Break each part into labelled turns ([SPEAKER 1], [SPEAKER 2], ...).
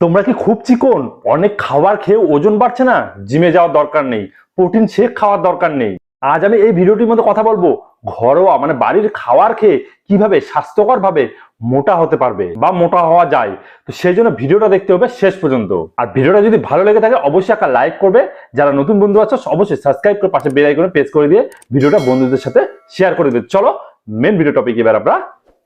[SPEAKER 1] তোমরা কি খুব চিকন? অনেক খাবার খেয়ে ওজন বাড়ছে না? জিমে যাওয়ার দরকার নেই। প্রোটিন শেক খাওয়ার দরকার নেই। আজ আমি এই ভিডিওটির মধ্যে কথা বলব ঘরোয়া মানে বাড়ির খাওয়ার খেয়ে কীভাবে স্বাস্থ্যকর ভাবে মোটা হতে পারবে বা মোটা হওয়া যায়। তো সেই জন্য ভিডিওটা দেখতে হবে শেষ পর্যন্ত। আর ভিডিওটা যদি ভালো লেগে থাকে, অবশ্যই একটা লাইক করবে। যারা নতুন বন্ধু আছে, অবশ্যই সাবস্ক্রাইব করে পাশে বেল আইকনে প্রেস করে দিয়ে ভিডিওটা বন্ধুদের সাথে শেয়ার করে দেবে চলো মেন ভিডিও টপিক এবার আমরা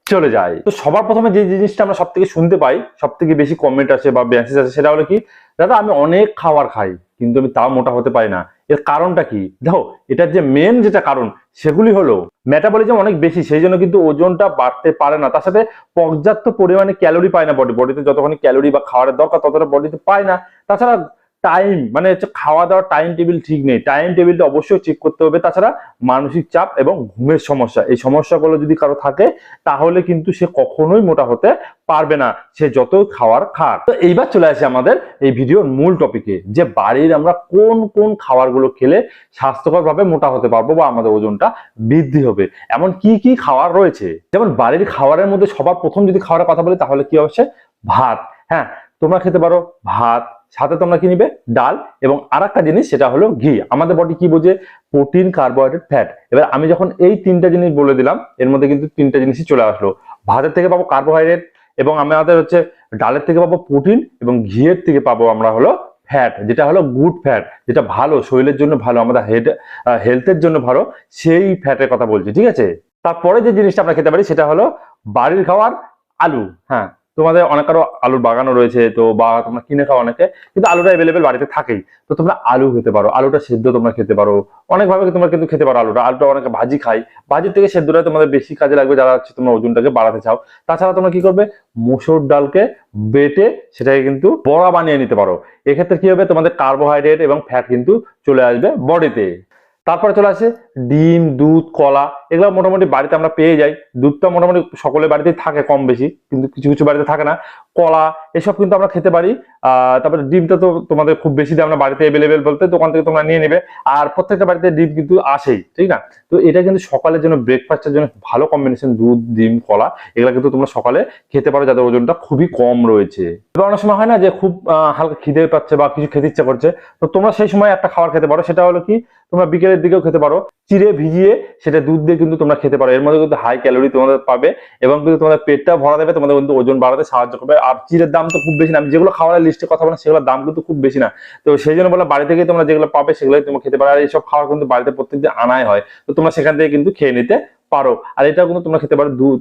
[SPEAKER 1] চলে যায়। তো সবার প্রথমে যে জিনিসটা আমরা সব থেকে শুনতে পাই সব থেকে বেশি কমেন্ট আসে বা মেসেজ আসে, সেটা হলো কি, দাদা, আমি অনেক খাবার খাই, কিন্তু আমি তাও মোটা হতে পারি না। এর কারণটা কি? দেখো, এটার যে মেন যেটা কারণ, সেগুলি হলো মেটাবলিজম অনেক বেশি, সেই জন্য কিন্তু ওজনটা বাড়তে পারে না। তার সাথে পর্যাপ্ত পরিমাণে ক্যালোরি পায় না বডি বডিতে যতখানি ক্যালোরি বা খাওয়ারের দরকার, ততটা বডিতে পায় না। তাছাড়া টাইম মানে হচ্ছে খাওয়া দাওয়ার টাইম টেবিল ঠিক নেই। টাইম টেবিলটা অবশ্যই ঠিক করতে হবে। তাছাড়া মানসিক চাপ এবং ঘুমের সমস্যা। এই সমস্যাগুলো যদি কারও থাকে, তাহলে কিন্তু সে কখনোই মোটা হতে পারবে না। সে যত খাওয়ার খাক। তো এইবার চলে আসে আমাদের এই ভিডিওর মূল টপিকে যে বাড়ির আমরা কোন কোন খাবারগুলো খেলে স্বাস্থ্যকর ভাবে মোটা হতে পারব বা আমাদের ওজনটা বৃদ্ধি হবে। এমন কি কি খাবার রয়েছে? যেমন বাড়ির খাবারের মধ্যে সবার প্রথম যদি খাবারের কথা বলি, তাহলে কি হচ্ছে ভাত। হ্যাঁ তোমরা খেতে পারো ভাত সাথে তোমরা কি নিবে? ডাল এবং আর একটা জিনিস সেটা হলো ঘি। আমাদের বডি কি বোঝে? প্রোটিন কার্বোহাইড্রেট ফ্যাট এবার আমি যখন এই তিনটা জিনিস বলে দিলাম, এর মধ্যে কিন্তু তিনটা জিনিসই চলে আসলো। ভাতের থেকে পাবো কার্বোহাইড্রেট এবং আমাদের হচ্ছে ডালের থেকে পাবো প্রোটিন এবং ঘিয়ের থেকে পাবো আমরা হলো ফ্যাট যেটা হলো গুড ফ্যাট যেটা ভালো, শরীরের জন্য ভালো, আমাদের হেড হেলথের জন্য ভালো, সেই ফ্যাটের কথা বলছি, ঠিক আছে? তারপরে যে জিনিসটা আমরা খেতে পারি সেটা হলো বাড়ির খাওয়ার আলু হ্যাঁ। তোমাদের অনেক আরও আলুর বাগানও রয়েছে, তো বা তোমরা কিনে খাও অনেকে, কিন্তু আলুটা অ্যাভেলেবেল বাড়িতে থাকেই। তো তোমরা আলু খেতে পারো, আলুটা সেদ্ধ তোমরা খেতে পারো। অনেকভাবে তোমরা কিন্তু খেতে পারো আলুটা আলুটা অনেকে ভাজি খাই ভাজির থেকে সেদ্ধটা তোমাদের বেশি কাজে লাগবে যারা হচ্ছে তোমরা ওজনটাকে বাড়াতে চাও। তাছাড়া তোমরা কি করবে, মুসুর ডালকে বেটে সেটাকে কিন্তু বড়া বানিয়ে নিতে পারো। এক্ষেত্রে কি হবে, তোমাদের কার্বোহাইড্রেট এবং ফ্যাট কিন্তু চলে আসবে বডিতে তারপরে চলে আসে ডিম, দুধ, কলা এগুলো মোটামুটি বাড়িতে আমরা পেয়ে যাই। দুধটা মোটামুটি সকলের বাড়িতেই থাকে কম বেশি, কিন্তু কিছু কিছু বাড়িতে থাকে না। কলা এসব কিন্তু আমরা খেতে পারি। তারপরে ডিমটা তো তোমাদের খুব বেশি না বাড়িতে অ্যাভেলেবেল বলতে, দোকান থেকে তোমরা নিয়ে নেবে। আর প্রত্যেকটা বাড়িতে ডিম কিন্তু আসেই, ঠিক না? তো এটা কিন্তু সকালের জন্য ব্রেকফাস্টের জন্য ভালো কম্বিনেশন দুধ, ডিম, কলা, এগুলো কিন্তু তোমরা সকালে খেতে পারো যাদের ওজনটা খুবই কম রয়েছে। এবার অনেক সময় হয় না যে খুব হালকা খিদে পাচ্ছে বা কিছু খেতে ইচ্ছা করছে, তো তোমরা সেই সময় একটা খাবার খেতে পারো। সেটা হলো কি, তোমরা বিকেলের দিকেও খেতে পারো। চিড়ে ভিজিয়ে সেটা দুধ দিয়ে কিন্তু তোমরা খেতে পারো। এর মধ্যে কিন্তু হাই ক্যালোরি তোমাদের পাবে এবং কিন্তু তোমাদের পেটটা ভরা দেবে, তোমাদের কিন্তু ওজন বাড়াতে সাহায্য করবে। আর চিড়ের দাম তো খুব বেশি না। আমি যেগুলো খাওয়ার লিস্টে কথা বলেন সেগুলোর দাম কিন্তু খুব বেশি না। তো সেই জন্য বলে বাড়ি থেকে তোমরা যেগুলো পাবে সেগুলোই তোমরা খেতে পারো। আর এইসব খাবার কিন্তু বাড়িতে প্রত্যেকদিন আনাই হয়। তো তোমরা সেখান থেকে কিন্তু খেয়ে নিতে পারো। আর এটা কিন্তু তোমরা খেতে পারো দুধ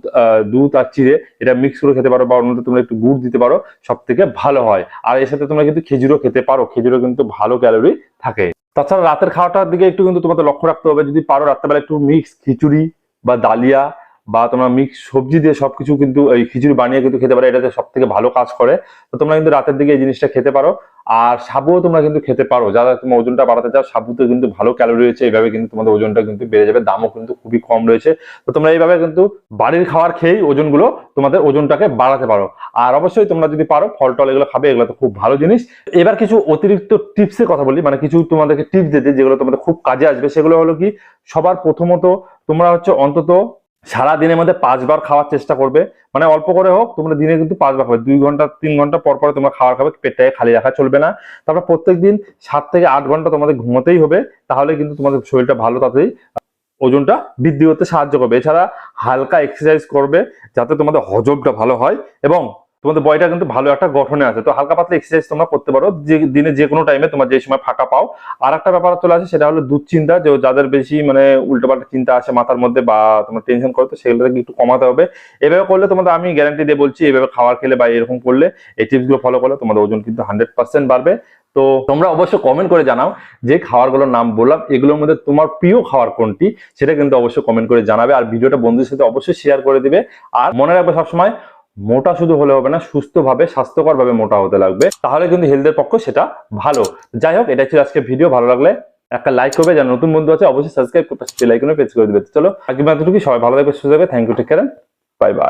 [SPEAKER 1] দুধ আর চিড়ে এটা মিক্স করে খেতে পারো বা অন্য তোমরা একটু গুড় দিতে পারো সব থেকে ভালো হয়। আর এর সাথে তোমরা কিন্তু খেজুরও খেতে পারো। খেজুরও কিন্তু ভালো ক্যালোরি থাকে। তাছাড়া রাতের খাওয়াটার দিকে একটু কিন্তু তোমাদের লক্ষ্য রাখতে হবে। যদি পারো রাত্রেবেলা একটু মিক্স খিচুড়ি বা ডালিয়া বা তোমরা মিক্স সবজি দিয়ে সবকিছু কিন্তু এই খিচুড়ি বানিয়ে কিন্তু খেতে পারো, এটাতে সব থেকে ভালো কাজ করে। তো তোমরা কিন্তু রাতের দিকে এই জিনিসটা খেতে পারো। আর সাবুও তোমরা কিন্তু খেতে পারো। যারা তোমার ওজনটা বাড়াতে চাও, সাবুতে কিন্তু ভালো ক্যালোরি রয়েছে, এইভাবে কিন্তু তোমাদের ওজনটা কিন্তু বেড়ে যাবে, দামও কিন্তু খুবই কম রয়েছে। তো তোমরা এইভাবে কিন্তু বাড়ির খাবার খেয়েই ওজনগুলো তোমাদের ওজনটাকে বাড়াতে পারো। আর অবশ্যই তোমরা যদি পারো ফল টল এগুলো খাবে, এগুলো তো খুব ভালো জিনিস। এবার কিছু অতিরিক্ত টিপসের কথা বলি মানে কিছু তোমাদেরকে টিপস দিতে যেগুলো তোমাদের খুব কাজে আসবে। সেগুলো হলো কি, সবার প্রথমত তোমরা হচ্ছে অন্তত সারা দিনের মধ্যে পাঁচবার খাওয়ার চেষ্টা করবে। মানে অল্প করে হোক, তোমরা দিনে কিন্তু পাঁচবার খাবে। দুই ঘণ্টা, তিন ঘণ্টা পর পরে তোমরা খাওয়ার খাবে, পেটটাকে খালি রাখা চলবে না। তারপর প্রত্যেক দিন সাত থেকে আট ঘণ্টা তোমাদের ঘুমোতেই হবে, তাহলে কিন্তু তোমাদের শরীরটা ভালো তাতেই ওজনটা বৃদ্ধি করতে সাহায্য করবে। এছাড়া হালকা এক্সারসাইজ করবে, যাতে তোমাদের হজমটা ভালো হয় এবং তোমাদের বডিটা কিন্তু ভালো একটা গঠনে আছে। তো হালকা পাতলা এক্সারসাইজ তোমরা করতে পারো। যে দিনে যে কোনো টাইমে তোমার যে সময় ফাঁকা পাও। আর একটা ব্যাপার চলে আসে, সেটা হলো দুশ্চিন্তা। যে যাদের বেশি মানে উল্টোপাল্টা চিন্তা আসে মাথার মধ্যে বা তোমার টেনশন করো, তো সেগুলোকে একটু কমাতে হবে। এভাবে করলে তোমাদের, আমি গ্যারান্টি দিয়ে বলছি, এভাবে খাবার খেলে বা এরকম করলে এই টিপসগুলো ফলো করলে তোমাদের ওজন কিন্তু হান্ড্রেড পার্সেন্ট বাড়বে। তো তোমরা অবশ্যই কমেন্ট করে জানাও যে খাবারগুলোর নাম বললাম, এগুলোর মধ্যে তোমার প্রিয় খাবার কোনটি, সেটা কিন্তু অবশ্যই কমেন্ট করে জানাবে। আর ভিডিওটা বন্ধুদের সাথে অবশ্যই শেয়ার করে দিবে। আর মনে রাখবে সবসময় মোটা শুধু হলে হবে না, সুস্থভাবে স্বাস্থ্যকর ভাবে মোটা হতে লাগবে। তাহলে কিন্তু হেলথের পক্ষে সেটা ভালো। যাই হোক, এটা ছিল আজকে ভিডিও ভালো লাগলে একটা লাইক করবে। যারা নতুন বন্ধু আছে, অবশ্যই সাবস্ক্রাইব করতে প্রেস করে দিবে। চলো আগে মাত্রটুকু সবাই ভালো থাকবে, সুস্থ থাকবে। Thank you take care bye bye